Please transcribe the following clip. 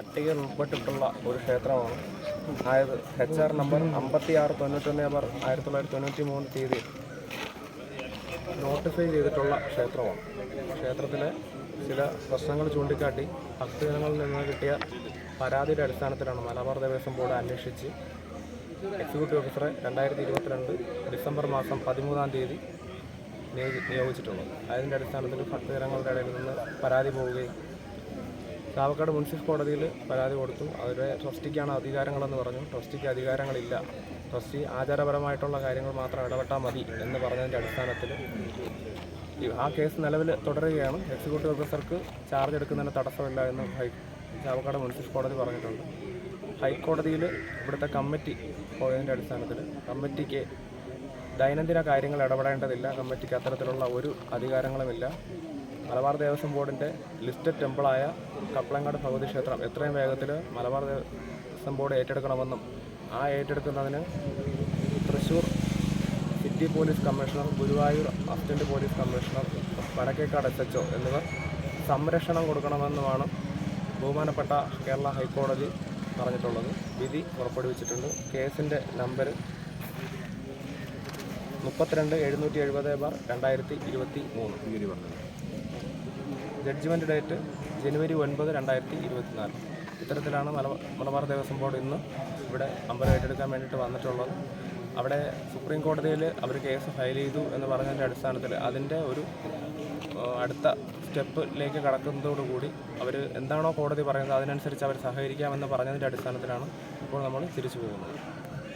പട്ടികയിൽ ഉൾപ്പെട്ടിട്ടുള്ള ഒരു ക്ഷേത്രമാണ്. അതായത് എച്ച് ആർ നമ്പർ അമ്പത്തി ആറ് തൊണ്ണൂറ്റൊന്ന് നമ്പർ ആയിരത്തി തൊള്ളായിരത്തി തൊണ്ണൂറ്റി മൂന്ന് തീയതി നോട്ടിഫൈ ചെയ്തിട്ടുള്ള ക്ഷേത്രമാണ്. ക്ഷേത്രത്തിലെ ചില പ്രശ്നങ്ങൾ ചൂണ്ടിക്കാട്ടി ഭക്തജനങ്ങളിൽ നിന്ന് കിട്ടിയ പരാതിയുടെ അടിസ്ഥാനത്തിലാണ് മലബാർ ദേവസ്വം ബോർഡ് അന്വേഷിച്ച് എക്സിക്യൂട്ടീവ് ഓഫീസറെ രണ്ടായിരത്തി ഇരുപത്തിരണ്ട് ഡിസംബർ മാസം പതിമൂന്നാം തീയതി നിയോഗി- നിയോഗിച്ചിട്ടുള്ളത്. അതിന്റെ അടിസ്ഥാനത്തിൽ ഭക്തജനങ്ങളുടെ ഇടയിൽ നിന്ന് പരാതി പോവുകയും ചാവക്കാട് മുൻസിഫ് കോടതിയിൽ പരാതി കൊടുത്തു. അവരുടെ ട്രസ്റ്റിക്കാണ് അധികാരങ്ങളെന്ന് പറഞ്ഞു. ട്രസ്റ്റിക്ക് അധികാരങ്ങളില്ല. ട്രസ്റ്റി ആചാരപരമായിട്ടുള്ള കാര്യങ്ങൾ മാത്രം ഇടപെട്ടാൽ മതി എന്ന് പറഞ്ഞതിന്റെ അടിസ്ഥാനത്തിൽ ആ കേസ് നിലവിൽ തുടരുകയാണ്. എക്സിക്യൂട്ടീവ് ഓഫീസർക്ക് ചാർജ് എടുക്കുന്നതിന് തടസ്സമില്ല എന്ന് ഹൈ ചാവക്കാട് മുൻസിഫ് കോടതി പറഞ്ഞിട്ടുണ്ട്. ഹൈക്കോടതിയിൽ ഇവിടുത്തെ കമ്മിറ്റി പോയതിന്റെ അടിസ്ഥാനത്തിൽ കമ്മിറ്റിക്ക് ദൈനംദിന കാര്യങ്ങൾ ഇടപെടേണ്ടതില്ല. കമ്മിറ്റിക്ക് അത്തരത്തിലുള്ള ഒരു അധികാരങ്ങളുമില്ല. മലബാർ ദേവസ്വം ബോർഡിന്റെ ലിസ്റ്റഡ് ടെമ്പിളായ കപ്പളങ്ങാട് ഭഗവതി ക്ഷേത്രം എത്രയും വേഗത്തിൽ മലബാർ ദേവസ്വം ബോർഡ് ഏറ്റെടുക്കണമെന്നും ആ ഏറ്റെടുക്കുന്നതിന് Thrissur city police commissioner Guruvayur assistant police commissioner Vadakkekad S H എന്നിവർ സംരക്ഷണം കൊടുക്കണമെന്നുമാണ് ബഹുമാനപ്പെട്ട കേരള ഹൈക്കോടതി പറഞ്ഞിട്ടുള്ളത്. വിധി പുറപ്പെടുവിച്ചിട്ടുണ്ട്. കേസിന്റെ നമ്പർ മുപ്പത്തിരണ്ട് എഴുന്നൂറ്റി എഴുപത് ബാർ രണ്ടായിരത്തി ഇരുപത്തി മൂന്ന്. ജഡ്ജ്മെന്റ് ഡേറ്റ് ജനുവരി ഒൻപത് രണ്ടായിരത്തി ഇരുപത്തിനാല്. ഇത്തരത്തിലാണ് മലബാർ ദേവസ്വം ബോർഡ് ഇന്ന് ഇവിടെ അമ്പലം ഏറ്റെടുക്കാൻ വേണ്ടിയിട്ട് വന്നിട്ടുള്ളത്. അവിടെ സുപ്രീം കോടതിയിൽ അവർ കേസ് ഫയൽ ചെയ്തു എന്ന് പറഞ്ഞതിന്റെ അടിസ്ഥാനത്തിൽ അതിന്റെ ഒരു അടുത്ത സ്റ്റെപ്പിലേക്ക് കടക്കുന്നതോടുകൂടി അവർ എന്താണോ കോടതി പറയുന്നത് അതിനനുസരിച്ച് അവർ സഹകരിക്കാമെന്ന് പറഞ്ഞതിന്റെ അടിസ്ഥാനത്തിലാണ് ഇപ്പോൾ നമ്മൾ തിരിച്ചു പോകുന്നത്.